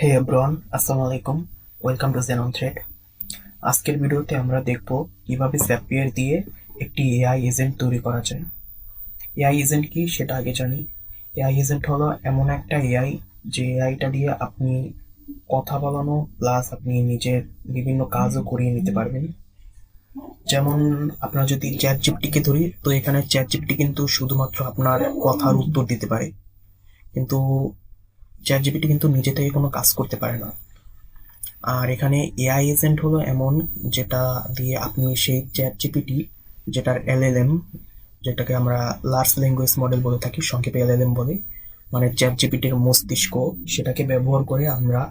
হে everyone আসসালামু আলাইকুম welcome to xenon thread আজকের ভিডিওতে আমরা দেখব কীভাবে স্যাপিয়ার দিয়ে একটি এআই এজেন্ট তৈরি করা যায়। এআই এজেন্ট কি সেটা আগে জানি। এআই এজেন্ট হলো এমন একটা এআই যে এআইটা দিয়ে আপনি কথা বলানো প্লাস আপনি নিজের বিভিন্ন কাজও করিয়ে নিতে পারবেন। যেমন আপনার যদি চ্যাট জিপটিকে ধরি, তো এখানে চ্যাট জিপটি কিন্তু শুধুমাত্র আপনার কথার উত্তর দিতে পারে। কিন্তু চ্যাট জিপিটি কিন্তু নিজে থেকে কোনো কাজ করতে পারে না। আর এখানে এআই এজেন্ট হলো এমন যেটা দিয়ে আপনি সেই চ্যাট জিপিটি যেটার এলএলএম যেটাকে আমরা লার্জ ল্যাঙ্গুয়েজ মডেল বলে থাকি, সংক্ষেপে এলএলএম বলে মানে চ্যাট জিপিটির মস্তিষ্ক, সেটাকে ব্যবহার করে আমরা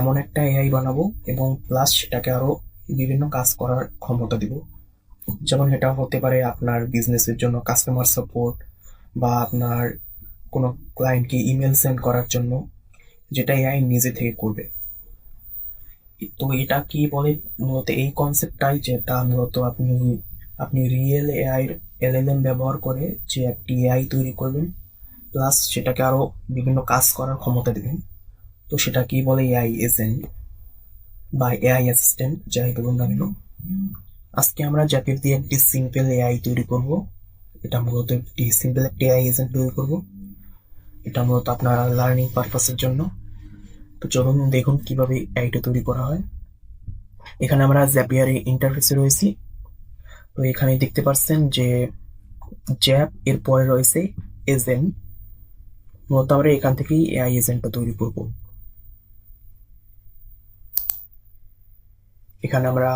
এমন একটা এআই বানাবো এবং প্লাস সেটাকে আরও বিভিন্ন কাজ করার ক্ষমতা দিব। যেমন এটা হতে পারে আপনার বিজনেসের জন্য কাস্টমার সাপোর্ট বা আপনার কোনো ক্লায়েন্টকে ইমেল সেন্ড করার জন্য, যেটা এআই নিজে থেকে করবে। তো এটা কি বলে? মূলত এই কনসেপ্টটাই যেটা মূলত আপনি আপনি রিয়েল এআই এলএলএম ব্যবহার করে যে একটি এআই তৈরি করবেন প্লাস সেটাকে আরও বিভিন্ন কাজ করার ক্ষমতা দেবেন। তো সেটা কি বলে? এআই এজেন্ট বা এআই অ্যাসিস্ট্যান্ট যাই বলুন না কেন। আজকে আমরা জ্যাপির দিয়ে একটি সিম্পল এআই তৈরি করব। এটা মূলত একটি সিম্পল একটি এআই এজেন্ট তৈরি করব। এটা মূলত আপনার লার্নিং পারপাসের জন্য। তো চলুন দেখুন কীভাবে এআইটা তৈরি করা হয়। এখানে আমরা জ্যাপিয়ারের ইন্টারফেসে রয়েছি। তো এখানে দেখতে পাচ্ছেন যে জ্যাপ এর পরে রয়েছে এজেন্ট মূলত আমরা এখান থেকেই এআই এজেন্টটা তৈরি করব। এখানে আমরা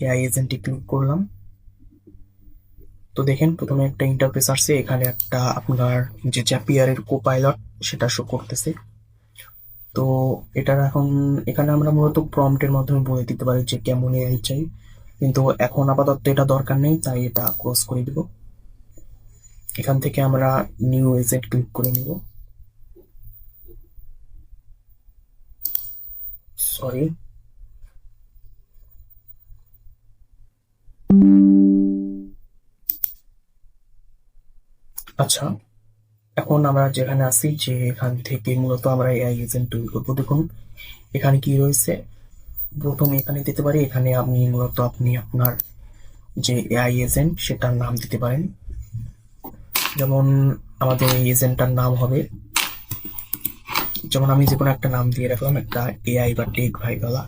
এআই এজেন্টে ক্লিক করলাম। তো দেখেন, প্রথমে একটা ইন্টারফেস আসছে, এখানে একটা আপনার যে জ্যাপিয়ারের কো পাইলট সেটা শো করতেছে। তো এটার এখন, এখানে আমরা মূলত প্রম্পটের মাধ্যমে বলে দিতে পারি যে কেমন এআই চাই। কিন্তু এখন আপাতত এটা দরকার নেই, তাই এটা ক্লোজ করে দিব। এখান থেকে আমরা নিউ এজেন্ট ক্লিক করে নিব। সরি আচ্ছা। এখন আমরা যেখানে আছি যে এখান থেকে মূলত আমরা এআই এজেন্ট তৈরি করব, দেখুন, এখানে কি রয়েছে? প্রথম এখানে দিতে পারি, এখানে আপনি মূলত আপনি আপনার যে এআই এজেন্ট সেটার নাম দিতে পারেন। যেমন, আমাদের এই এজেন্টটার নাম হবে, যেমন আমি যে কোনো একটা নাম দিয়ে রাখলাম, একটা এআই বা টেক ভাই গলা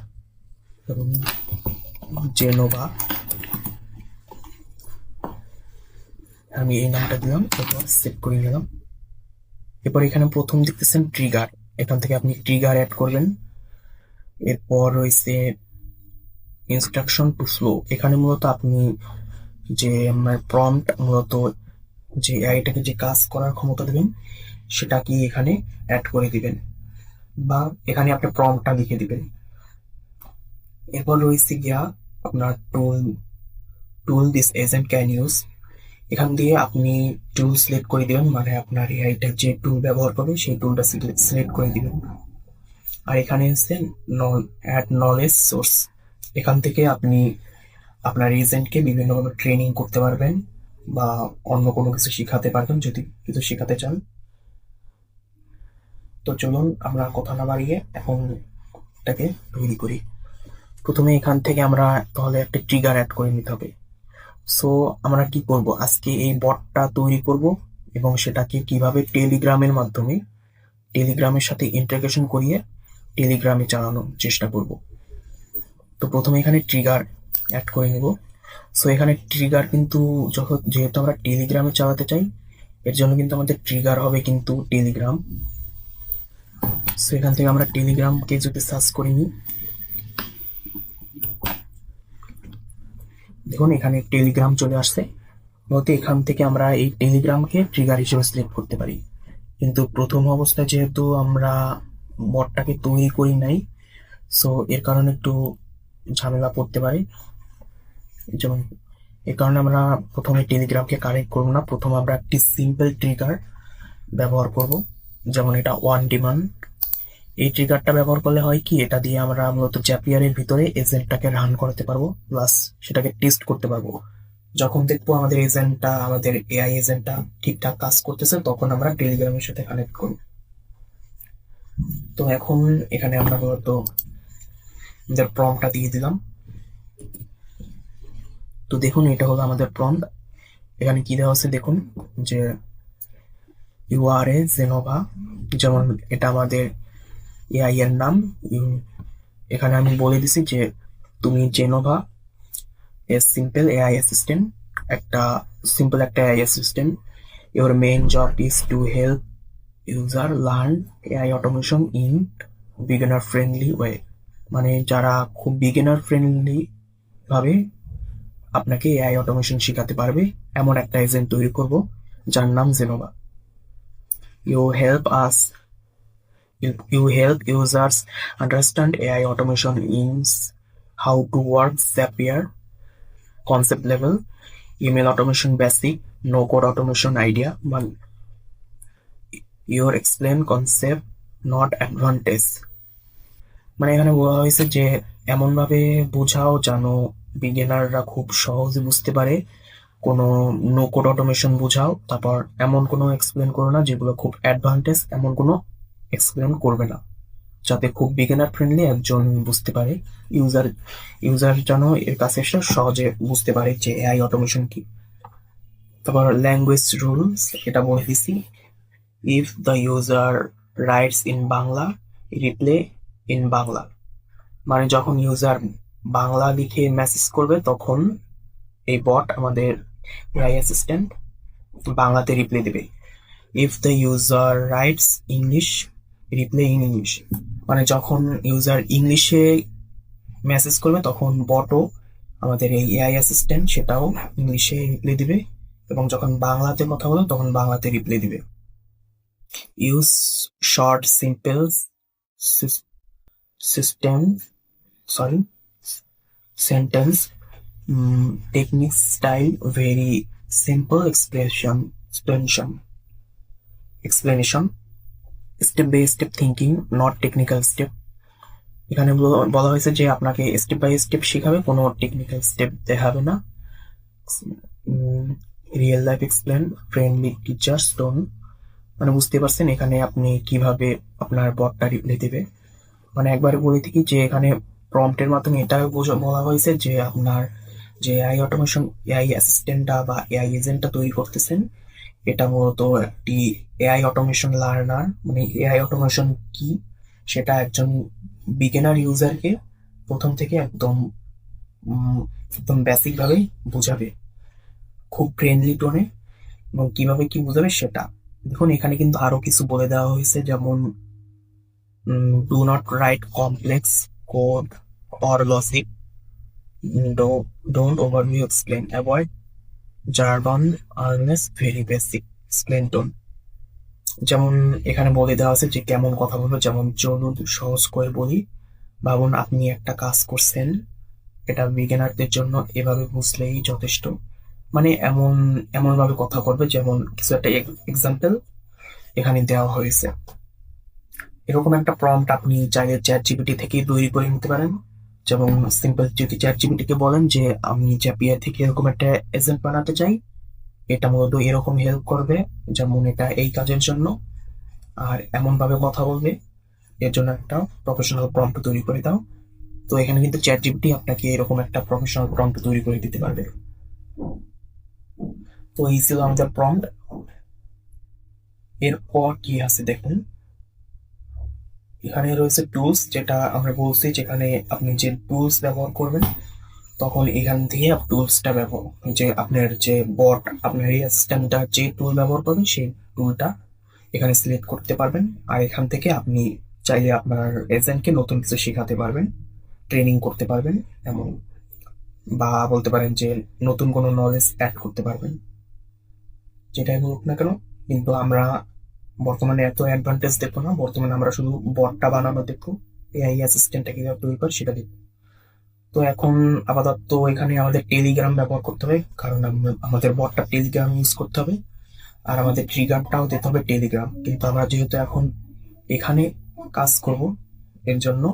ধরুন জেনোভা আমি এই নামটা দিলাম, এরপর সেভ করে নিলাম। এরপর এখানে প্রথম দেখতেছেন ট্রিগার এখান থেকে আপনি ট্রিগার অ্যাড করবেন। এরপর রয়েছে ইনস্ট্রাকশন টু ফ্লো এখানে মূলত আপনি যে প্রম্পট মূলত যে এআইটাকে যে কাজ করার ক্ষমতা দেবেন সেটা কি এখানে অ্যাড করে দিবেন। বা এখানে আপনি প্রম্পটটা লিখে দিবেন। এরপর রয়েছে গিয়া আপনার tool tool this agent can use এখান দিয়ে আপনি টুল সিলেক্ট করে দিবেন মানে আপনার এআইটা যে টুল ব্যবহার করবে, সেই টুলটা সিলেক্ট করে দিবেন। আর এখানে হচ্ছে অ্যাড নলেজ সোর্স এখান থেকে আপনি আপনার এজেন্টকে বিভিন্নভাবে ট্রেনিং করতে পারবেন বা অন্য কোনো কিছু শেখাতে পারবেন যদি কিছু শেখাতে চান। তো চলুন আমরা কথা না বাড়িয়ে এখন এটাকে তৈরি করি। প্রথমে এখান থেকে আমরা তাহলে একটা ট্রিগার অ্যাড করে নিতে হবে। সো আমরা কি করব? আজকে এই বটটা তৈরি করব এবং সেটাকে কীভাবে টেলিগ্রামের মাধ্যমে, টেলিগ্রামের সাথে ইন্টাগ্রেশন করিয়ে টেলিগ্রামে চালানোর চেষ্টা করব। তো প্রথমে এখানে ট্রিগার অ্যাড করে নেব। সো এখানে ট্রিগার কিন্তু যখন যেহেতু আমরা টেলিগ্রামে চালাতে চাই, এর জন্য কিন্তু আমাদের ট্রিগার হবে কিন্তু টেলিগ্রাম। সো এখান থেকে আমরা টেলিগ্রামকে যদি সার্চ করে নিই দেখুন, এখানে টেলিগ্রাম চলে আসছে। মূলত এখান থেকে আমরা এই টেলিগ্রামকে ট্রিগার হিসেবে সিলেক্ট করতে পারি। কিন্তু প্রথম অবস্থায় যেহেতু আমরা বটটাকে তৈরি করি নাই সো এর কারণে একটু ঝামেলা পড়তে পারে। যেমন এর কারণে আমরা প্রথমে টেলিগ্রামকে কানেক্ট করব না, প্রথম আমরা একটি সিম্পল ট্রিগার ব্যবহার করব। যেমন এটা ওয়ান ডিমান্ড এই ট্রিগারটা ব্যবহার করলে হয় কি? এটা দিয়ে আমরা মূলত জ্যাপিয়ারের ভিতরে এজেন্টটাকে রান করতে পারব প্লাস সেটাকে টেস্ট করতে পারব। যখন দেখব আমাদের এজেন্টটা আমাদের এআই এজেন্টটা ঠিকঠাক কাজ করতেছে, তখন আমরা টেলিগ্রামের সাথে কানেক্ট করব। তো এখন এখানে আমরা মূলত আমাদের প্রমটা দিয়ে দিলাম। তো দেখুন, এটা হলো আমাদের প্রম্পট এখানে কি দেওয়া আছে দেখুন, যে ইউ আর এ জেনোভা যেমন এটা আমাদের এআই এর নাম। এখানে আমি বলে দিছি যে তুমি Genova, a simple AI assistant, একটা সিম্পল একটা AI assistant. Your main job is to help user learn AI automation in beginner friendly way. মানে যারা খুব বিগিনার ফ্রেন্ডলি ভাবে আপনাকে এআই অটোমেশন শেখাতে পারবে, এমন একটা এজেন্ট তৈরি করব যার নাম Genova. You help us you help users understand AI automation in how to work Zapier concept level, email automation basic, no code automation idea. One, your explain concept, not advantage. মানে এখানে বলা হয়েছে যে এমন ভাবে বোঝাও যেন বিগিনাররা খুব সহজে বুঝতে পারে কোনো নো কোড অটোমেশন বোঝাও তারপর এমন কোনো এক্সপ্লেন করো না যেগুলো খুব অ্যাডভান্টেজ এমন কোনো এক্সপ্লেন করবে না। যাতে খুব বিগিনার ফ্রেন্ডলি একজন বুঝতে পারে ইউজার ইউজার যেন এর কাছে এসে সহজে বুঝতে পারে যে এআই অটোমেশন কি। তারপর ল্যাঙ্গুয়েজ রুলস এটা বলে দিছি। If the user writes in Bangla reply in Bangla. মানে যখন ইউজার বাংলা লিখে মেসেজ করবে, তখন এই বট আমাদের এআই অ্যাসিস্ট্যান্ট বাংলাতে রিপ্লাই দেবে। If the user writes English reply in English মানে যখন ইউজার ইংলিশে মেসেজ করবে, তখন বটও আমাদের এই এআই অ্যাসিস্ট্যান্ট সেটাও ইংলিশে রিপ্লাই দিবে এবং যখন বাংলাতে কথা বলবে, তখন বাংলাতে রিপ্লাই দিবে। Use short simple system sorry sentence technique style very simple expression explanation explanation step by step thinking not technical step এখানে বলা- হয়েছে যে আপনাকে স্টেপ বাই স্টেপ শেখাবে, কোনো টেকনিক্যাল স্টেপ দেখাবে না। Real life explain friendly teacher stone মানে বুঝতে পারছেন এখানে আপনি কীভাবে আপনার বটটা রিপ্লাই দেবে। মানে একবার বলে থাকি যে এখানে প্রম্পটের মাধ্যমে এটা বলা হয়েছে যে আপনার যে এআই অটোমেশন এআই অ্যাসিস্ট্যান্টটা বা এআই এজেন্টটা তৈরি করতেছেন এটা মূলত একটি এআই অটোমেশন লার্নার মানে এআই অটোমেশন কি? সেটা একজন বিগিনার ইউজারকে প্রথম থেকে একদম একদম বেসিক ভাবে বোঝাবে। খুব ফ্রেন্ডলি টোনে এবং কীভাবে কি বোঝাবে সেটা। দেখুন, এখানে কিন্তু আরও কিছু বলে দেওয়া হয়েছে, যেমন do not write complex code or logic don't overview explain avoid jargon earnest very basic explain tone যেমন এখানে বলে দেওয়া আছে যে কেমন কথা বলব, যেমন চলুন সহজ করে বলি। ভাবুন আপনি একটা কাজ করছেন, এটা বিগিনারদের জন্য এভাবে বুঝলেই যথেষ্ট। মানে এমন এমন ভাবে কথা বলবে যেমন কিছু একটা এক্সাম্পল এখানে দেওয়া হয়েছে। এরকম একটা প্রম্পট আপনি চাইলে চ্যাট জিপিটি থেকে তৈরি করে নিতে পারেন। যেমন সিম্পল যদি চ্যাট জিপিটি কে বলেন যে, আমি চ্যাপিয়া থেকে এরকম একটা এজেন্ট বানাতে চাই, এটা মূলত এরকম হেল্প করবে, যেমন এটা এই কাজের জন্য, আর এমন ভাবে কথা বলবে, এর জন্য একটা প্রফেশনাল প্রম্পট তৈরি করে দাও। তো এখানে কিন্তু চ্যাট জিপিটি আপনাকে এরকম একটা প্রফেশনাল প্রম্পট তৈরি করে দিতে পারবে। তো এই ছিল আমাদের প্রম্পট এরপর কি আছে দেখুন। এখানে রয়েছে টুলস যেটা আমরা বলছি যেখানে আপনি যে টুলস ব্যবহার করবেন, তখন এখান থেকে টুলসটা ব্যবহার যে আপনার যে বট আপনার এই অ্যাসিস্ট্যান্টটা যে টুল ব্যবহার করবেন, সেই টুলটা এখানে সিলেক্ট করতে পারবেন। আর এখান থেকে আপনি চাইলে আপনার এজেন্টকে নতুন কিছু শেখাতে পারবেন ট্রেনিং করতে পারবেন এমন বা বলতে পারেন যে নতুন কোনো নলেজ অ্যাড করতে পারবেন। যেটাই বলুক না কেন, কিন্তু আমরা বর্তমানে এত অ্যাডভান্টেজ দেখব না, বর্তমানে আমরা শুধু বটটা বানানো দেখব এআই অ্যাসিস্ট্যান্টটা কীভাবে তৈরি করে সেটা দেখব তো এখন আপাতত এখানে আমাদের টেলিগ্রাম ব্যবহার করতে হবে, কারণ আমাদের বটটা টেলিগ্রাম ইউজ করতে হবে, আর আমাদের ট্রিগারটাও দিতে হবে টেলিগ্রাম কিন্তু আমরা যেহেতু এখন এখানে কাজ করব, এর জন্য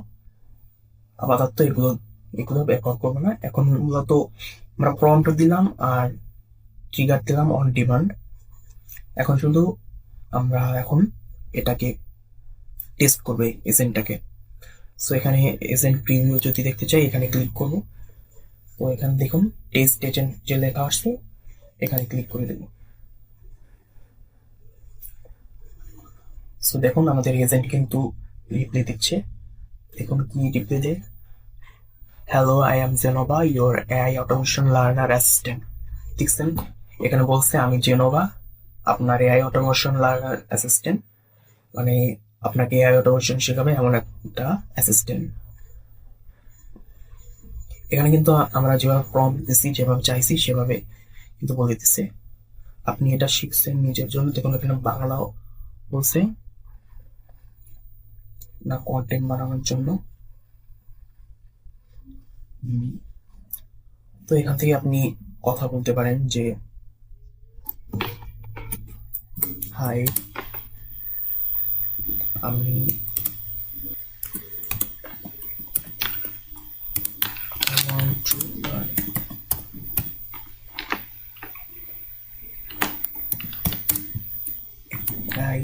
আপাতত এগুলো এগুলো ব্যবহার করব না। এখন মূলত আমরা প্রম্পট দিলাম আর ট্রিগার দিলাম অন ডিমান্ড এখন শুধু আমরা এখন এটাকে টেস্ট করবে এজেন্টটাকে সো এখানে এজেন্ট প্রিভিউ যদি দেখতে চাই, এখানে ক্লিক করব। তো এখানে দেখুন টেস্ট এজেন্ট যে লেখা আসছে এখানে ক্লিক করে দেব। সো দেখুন, আমাদের এজেন্ট কিন্তু রিপ্লাই দিচ্ছে। দেখুন কি রিপ্লাই দেয়। Hello I am Genova your AI automation learner assistant দেখছেন? এখানে বলছে, আমি জেনোভা আপনার এআই অটোমেশন লার্নার অ্যাসিস্ট্যান্ট মানে আপনাকে এআই অটোমেশন শেখাবে এমন একটা অ্যাসিস্ট্যান্ট এখানে কিন্তু আমরা যেভাবে প্রম্পট দিচ্ছি যেভাবে চাইছি, সেভাবে কিন্তু বলে দিচ্ছে আপনি এটা শিখছেন নিজের জন্য, দেখুন এখানে বাংলাও বলছে, না কন্টেন্ট বানানোর জন্য। তো এখান থেকে আপনি কথা বলতে পারেন যে হাই আমি AI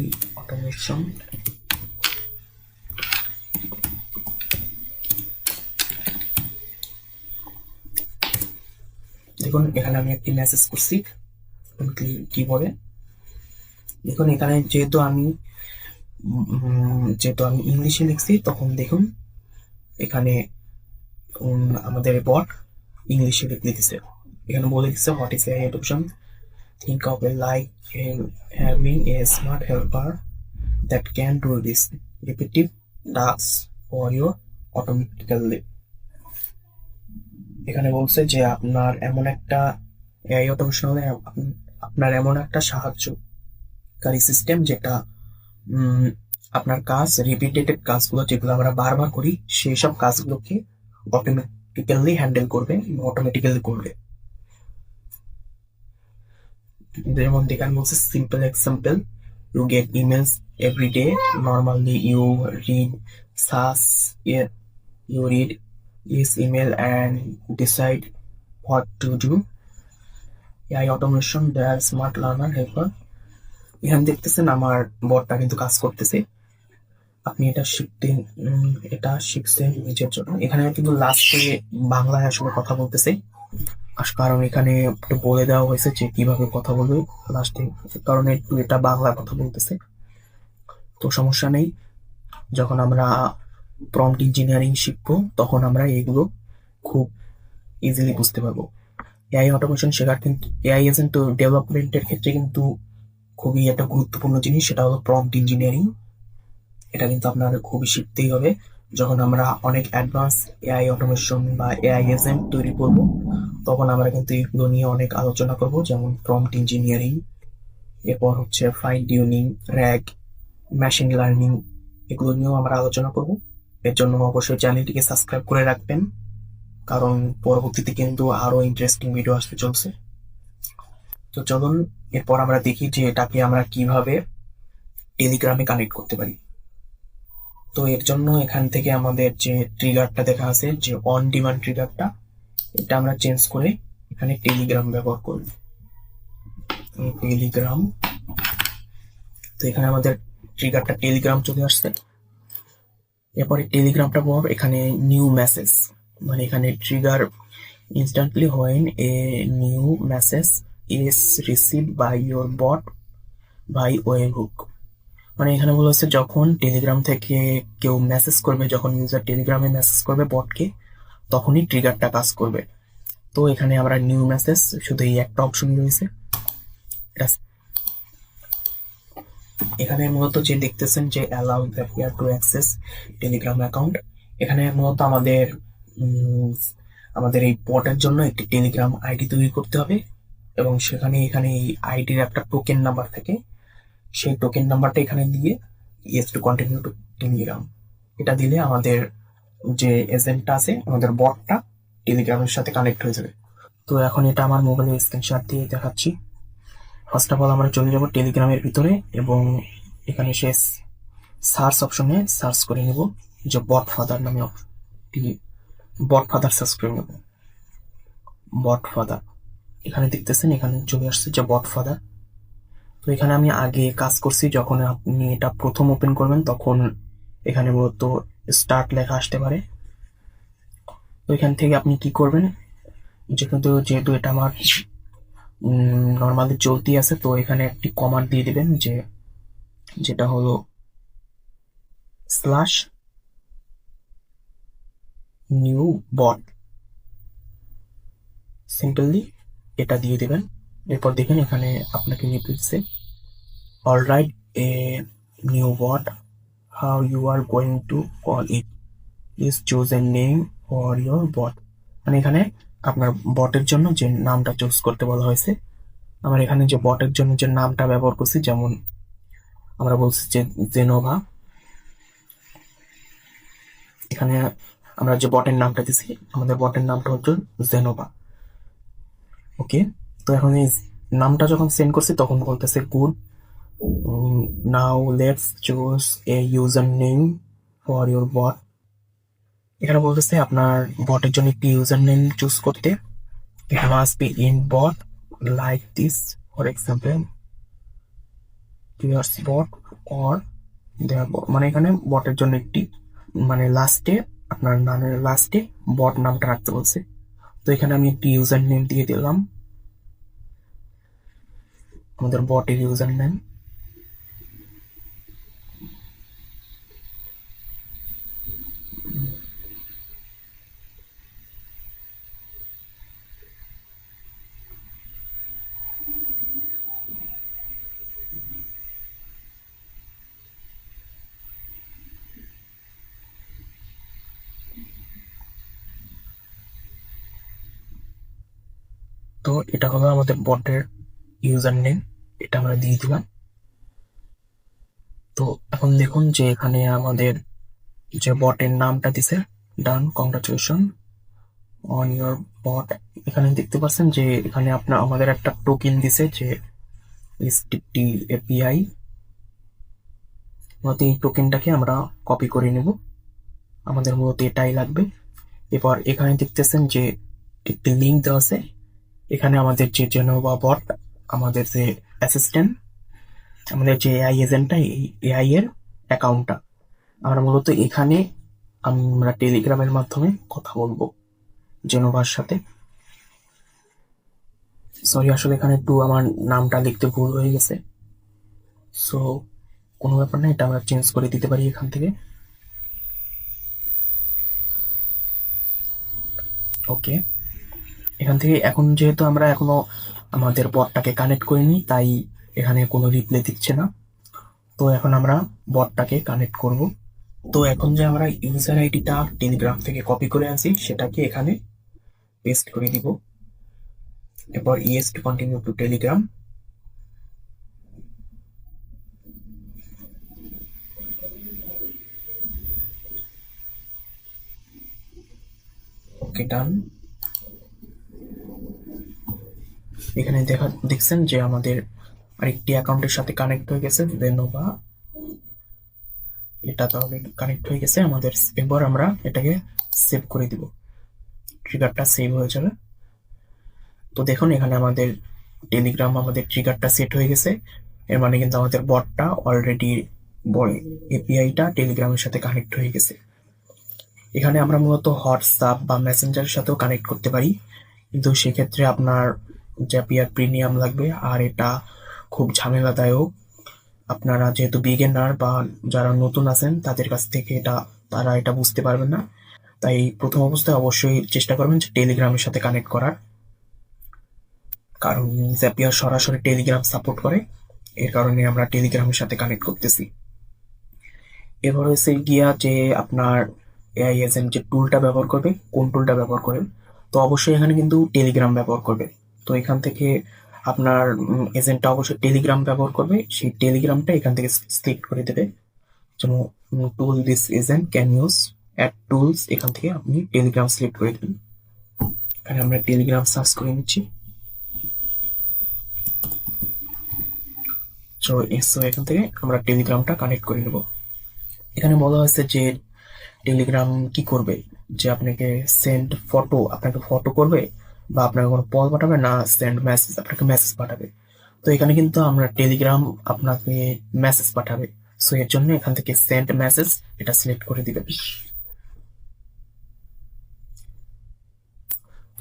দেখুন এখানে আমি একটি মেসেজ করছি। দেখুন কি- কি বলে? দেখুন এখানে যেহেতু আমি যেহেতু আমি ইংলিশে লিখছি, তখন দেখুন, এখানে আমাদের বট ইংলিশে লিখে দিছে। এখানে বলে দিচ্ছে what is AI adoption of it like ha- having a smart helper that can do this repetitive tasks for you automatically. এখানে বলছে যে, আপনার এমন একটা এআই অটোমেশন আপনার এমন একটা সাহায্যকারী সিস্টেম যেটা আপনার কাজ রিপিটেটেড কাজগুলো যেগুলো আমরা বারবার করি সেই সব কাজগুলোকে অটোমেটিক্যালি হ্যান্ডেল করবে অটোমেটিক্যালি করবে। যেমন এখানে বলছে simple example you get emails every day normally you read sass you read is email and decide what to do AI automation their smart learner helper এখানে দেখতেছেন আমার বটটা কিন্তু কাজ করতেছে। আপনি এটা শিখতেন এটা শিখছেন নিজের জন্য। এখানে কিন্তু লাস্টে বাংলায় আসলে কথা বলতেছে। কারণ এখানে একটু বলে দেওয়া হয়েছে যে কীভাবে কথা বলবে। লাস্টে কারণ একটু এটা বাংলা কথা বলতেছে। তো সমস্যা নেই। যখন আমরা প্রম্পট ইঞ্জিনিয়ারিং শিখব, তখন আমরা এগুলো খুব ইজিলি বুঝতে পারব। এআই অটোমেশন শেখার কিন্তু এআই এজেন্ট ডেভেলপমেন্টের ক্ষেত্রে কিন্তু খুবই একটা গুরুত্বপূর্ণ জিনিস, সেটা হলো প্রম্পট ইঞ্জিনিয়ারিং এটা কিন্তু আপনার খুবই শিখতেই হবে। যখন আমরা অনেক অ্যাডভান্স এআই অটোমেশন বা এআই এজেন্ট তৈরি করব, তখন আমরা কিন্তু এগুলো নিয়ে অনেক আলোচনা করব, যেমন প্রম্পট ইঞ্জিনিয়ারিং এরপর হচ্ছে fine tuning RAG machine learning এগুলো নিয়েও আমরা আলোচনা করব। এর জন্য অবশ্যই চ্যানেলটিকে সাবস্ক্রাইব করে রাখবেন, কারণ পরবর্তীতে কিন্তু আরও ইন্টারেস্টিং ভিডিও আসতে চলছে। তো চলুন এরপর আমরা দেখি যে এটাকে আমরা কীভাবে টেলিগ্রামে কানেক্ট করতে পারি। তো এর জন্য এখান থেকে আমাদের যে ট্রিগারটা দেখা আছে, যে অন ডিমান্ড ট্রিগারটা এটা আমরা চেঞ্জ করে এখানে টেলিগ্রাম ব্যবহার করব। টেলিগ্রাম, তো এখানে আমাদের ট্রিগারটা টেলিগ্রাম চলে আসছে। এরপরে টেলিগ্রামটা পাবো এখানে নিউ মেসেজ মানে এখানে trigger instantly when a new message receive by your bot by webhook মানে এখানে বলা হচ্ছে যখন টেলিগ্রাম থেকে কেউ মেসেজ করবে, যখন ইউজার টেলিগ্রামে মেসেজ করবে বটকে তখনই ট্রিগারটা কাজ করবে। তো এখানে আমরা নিউ মেসেজ শুধু এই একটা অপশন রয়েছে। এখানে মূলত যে দেখতেছেন যে allow the pair to access Telegram account এখানে মূলত আমাদের আমাদের এই বটের জন্য একটি টেলিগ্রাম আইডি তৈরি করতে হবে। এবং সেখানে এখানে এই আইডির একটা টোকেন নাম্বার থাকে। সেই টোকেন নাম্বারটা এখানে দিয়ে yes to continue to Telegram এটা দিলে আমাদের যে এজেন্টটা আছে, আমাদের বটটা টেলিগ্রামের সাথে কানেক্ট হয়ে যাবে। তো এখন এটা আমার মোবাইলে স্ক্রিনশট দিয়ে দেখাচ্ছি। ফার্স্ট অফ অল আমরা চলে যাব টেলিগ্রামের ভিতরে এবং এখানে সে সার্চ অপশনে সার্চ করে নেব যে বট ফাদার নামে বট ফাদার সার্চ করে নেব। বট ফাদার এখানে দেখতেছেন, এখানে চলে আসছে যে বট ফাদার তো এখানে আমি আগে কাজ করছি, যখন আপনি এটা প্রথম ওপেন করবেন, তখন এখানে মূলত স্টার্ট লেখা আসতে পারে। তো এখান থেকে আপনি কি করবেন, যেহেতু যেহেতু এটা আমার নর্মালি চলতি আছে, তো এখানে একটি কমান্ড দিয়ে দিবেন যে, যেটা হলো স্ল্যাশ নিউ বট সিম্পলি এটা দিয়ে দেবেন। এরপর দেখেন এখানে আপনাকে নিয়ে দিচ্ছে all right a new bot how you are going to call it is choose a name for your bot মানে এখানে আপনার বটের জন্য যে নামটা চুজ করতে বলা হয়েছে আমার এখানে যে বটের জন্য যে নামটা ব্যবহার করছি, যেমন আমরা বলছি যে জেনোভা এখানে আমরা যে বটের নামটা দিছি, আমাদের বটের নামটা হচ্ছে জেনোভা ওকে? তো এখন এই নামটা যখন সেন্ড করছি, তখন বলতেছে good now let's choose a user name for your bot এখানে বলতেছে আপনার বটের জন্য একটি ইউজার নেম চুজ করতে it be in bot like this for example years bot or মানে এখানে বটের জন্য একটি মানে লাস্টে আপনার নামের লাস্টে বট নামটা রাখতে বলছে। তো এখানে আমি একটি ইউজার নেম দিয়ে দিলাম। আমাদের বটের ইউজার নেম তো এটা হলো আমাদের বটের ইউজার নেম এটা আমরা দিয়ে দিলাম। তো এখন দেখুন যে এখানে আমাদের যে বটের নামটা দিছে done congratulation on your bot এখানে দেখতে পাচ্ছেন যে এখানে আপনার, আমাদের একটা টোকেন দিছে যে টি এপিআই মূলত এই টোকেনটাকে আমরা কপি করে নেব। আমাদের মূলত এটাই লাগবে। এবার এখানে দেখতেছেন যে একটি লিঙ্ক দেওয়া আছে। এখানে আমাদের যে জেনোভা বট আমাদের যে অ্যাসিস্ট্যান্ট আমাদের যে এআই এজেন্টটা এই এআই এর অ্যাকাউন্টটা আমরা মূলত এখানে আমরা টেলিগ্রামের মাধ্যমে কথা বলব জেনোভার সাথে। সরি আসলে এখানে একটু আমার নামটা লিখতে ভুল হয়ে গেছে। সো কোনো ব্যাপার না, এটা আমরা চেঞ্জ করে দিতে পারি এখান থেকে। ওকে এখান থেকে এখন যেহেতু আমরা এখনও আমাদের বটটাকে কানেক্ট করিনি, তাই এখানে কোনো রিপ্লে দিচ্ছে না। তো এখন আমরা বটটাকে কানেক্ট করব। তো এখন যে আমরা ইউজার আইডিটা টেলিগ্রাম থেকে কপি করে আনছি, সেটাকে এখানে পেস্ট করে দিব। এরপর yes to continue to Telegram okay done এখানে দেখা, দেখছেন যে আমাদের আরেকটি অ্যাকাউন্টের সাথে কানেক্ট হয়ে গেছে ভেনোভা এটা তাহলে কানেক্ট হয়ে গেছে, আমাদের এবার আমরা এটাকে সেভ করে দিব। ট্রিগারটা সেভ হয়ে যাবে। তো দেখুন, এখানে আমাদের টেলিগ্রাম আমাদের ট্রিগারটা সেট হয়ে গেছে। এর মানে কিন্তু আমাদের বটটা অলরেডি এপিআইটা টেলিগ্রামের সাথে কানেক্ট হয়ে গেছে। এখানে আমরা মূলত হোয়াটসঅ্যাপ বা মেসেঞ্জারের সাথেও কানেক্ট করতে পারি। কিন্তু সেক্ষেত্রে আপনার জাপিয়ার প্রিমিয়াম লাগবে, আর এটা খুব ঝামেলাদায়ক। আপনারা যেহেতু বিগেনার বা যারা নতুন আছেন, তাদের কাছ থেকে এটা, তারা এটা বুঝতে পারবেন না। তাই প্রথম অবস্থায় অবশ্যই চেষ্টা করবেন যে টেলিগ্রামের সাথে কানেক্ট করার। কারণ জ্যাপিয়ার সরাসরি টেলিগ্রাম সাপোর্ট করে, এর কারণে আমরা টেলিগ্রামের সাথে কানেক্ট করতেছি। এবার হচ্ছে গিয়া যে আপনার এআই এজেন্ট যে টুলটা ব্যবহার করবে, কোন টুলটা ব্যবহার করবে তো অবশ্যই এখানে কিন্তু টেলিগ্রাম ব্যবহার করবে তো এখান থেকে আপনার এজেন্টটা অবশ্যই টেলিগ্রাম ব্যবহার করবে। সেই টেলিগ্রামটা এখান থেকে সিলেক্ট করে দেবে। যেমন tool this agent can use add tools এখান থেকে আপনি টেলিগ্রাম সিলেক্ট করে দেবেন। এখানে আমরা টেলিগ্রাম সার্চ করে নিচ্ছি। সো এসো এখান থেকে আমরা টেলিগ্রামটা কানেক্ট করে নেব। এখানে বলা হয়েছে যে টেলিগ্রাম কি করবে? যে আপনাকে সেন্ড ফটো আপনাকে ফটো করবে। বা আপনাকে কোনো কল পাঠাবে না সেন্ড মেসেজ আপনাকে মেসেজ পাঠাবে। তো এখানে কিন্তু আমরা টেলিগ্রাম আপনাকে মেসেজ পাঠাবে। সো এর জন্য এখান থেকে সেন্ড মেসেজ এটা সিলেক্ট করে দিবেন।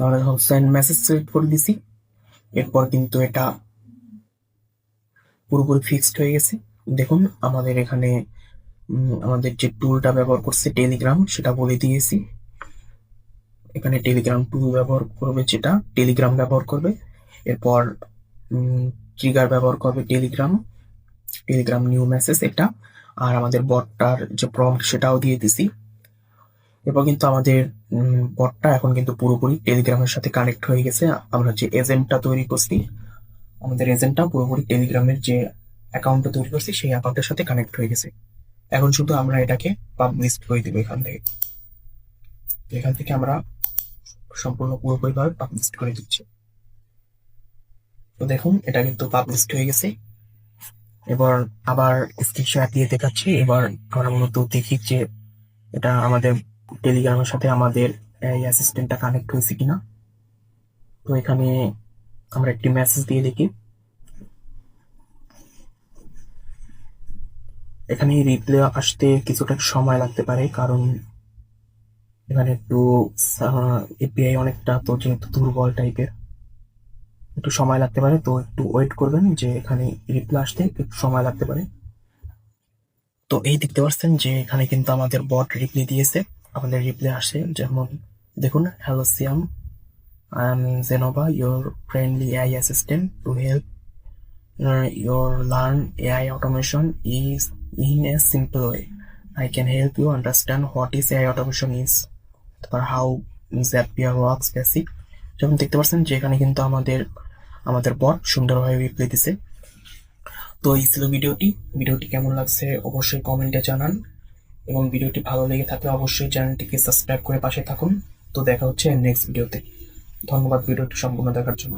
আমরা যখন সেন্ড মেসেজ সিলেক্ট করে দিছি। এরপর কিন্তু এটা পুরোপুরি ফিক্সড হয়ে গেছে। দেখুন, আমাদের এখানে আমাদের যে টুলটা ব্যবহার করছে টেলিগ্রাম সেটা বলে দিয়েছি। এখানে টেলিগ্রাম টু ব্যবহার করবে যেটা টেলিগ্রাম ব্যবহার করবে। এরপর ট্রিগার ব্যবহার করবে টেলিগ্রাম টেলিগ্রাম নিউ মেসেজ এটা। আর আমাদের বটটার যে প্রম্পট সেটাও দিয়ে দিছি। এরপর কিন্তু আমাদের বটটা এখন কিন্তু পুরোপুরি টেলিগ্রামের সাথে কানেক্ট হয়ে গেছে। আমরা যে এজেন্টটা তৈরি করছি, আমাদের এজেন্টটা পুরোপুরি টেলিগ্রামের যে অ্যাকাউন্টটা তৈরি করছি, সেই অ্যাকাউন্টের সাথে কানেক্ট হয়ে গেছে। এখন শুধু আমরা এটাকে পাবলিশ করে দিব এখান থেকে। এখান থেকে আমরা সম্পূর্ণ পুরোপুরিভাবে পাবলিশ করে দিচ্ছি। তো দেখুন, এটা কিন্তু পাবলিশ হয়ে গেছে। এবার আবার স্ক্রিনশট দিয়ে দেখাচ্ছি। এবার আমরা মূলত দেখি যে এটা আমাদের টেলিগ্রামের সাথে আমাদের, এই অ্যাসিস্ট্যান্টটা কানেক্ট হয়েছে কিনা। তো এখানে আমরা একটি মেসেজ দিয়ে দেখি। এখানে রিপ্লে আসতে কিছুটা সময় লাগতে পারে, কারণ এখানে একটু এপিআই অনেকটা তো যেহেতু দুর্বল টাইপের একটু সময় লাগতে পারে, তো একটু ওয়েট করবেন যে এখানে রিপ্লাই আসতে একটু সময় লাগতে পারে তো এই দেখতে পাচ্ছেন যে এখানে কিন্তু আমাদের বট রিপ্লাই দিয়েছে, আমাদের রিপ্লাই আসে যেমন, দেখুন hello Siam I am Genova your friendly AI assistant to help your, learn AI automation is in a simple way. I can help you understand what is AI automation is তারপর how Zapier works basic যেমন দেখতে পাচ্ছেন যে এখানে কিন্তু আমাদের আমাদের বট সুন্দরভাবে রিপ্লাই দিছে। তো এই ছিল ভিডিওটি। ভিডিওটি কেমন লাগছে অবশ্যই কমেন্টে জানান। এবং ভিডিওটি ভালো লেগে থাকলে অবশ্যই চ্যানেলটিকে সাবস্ক্রাইব করে পাশে থাকুন। তো দেখা হচ্ছে নেক্সট ভিডিওতে ধন্যবাদ ভিডিওটি সম্পূর্ণ দেখার জন্য।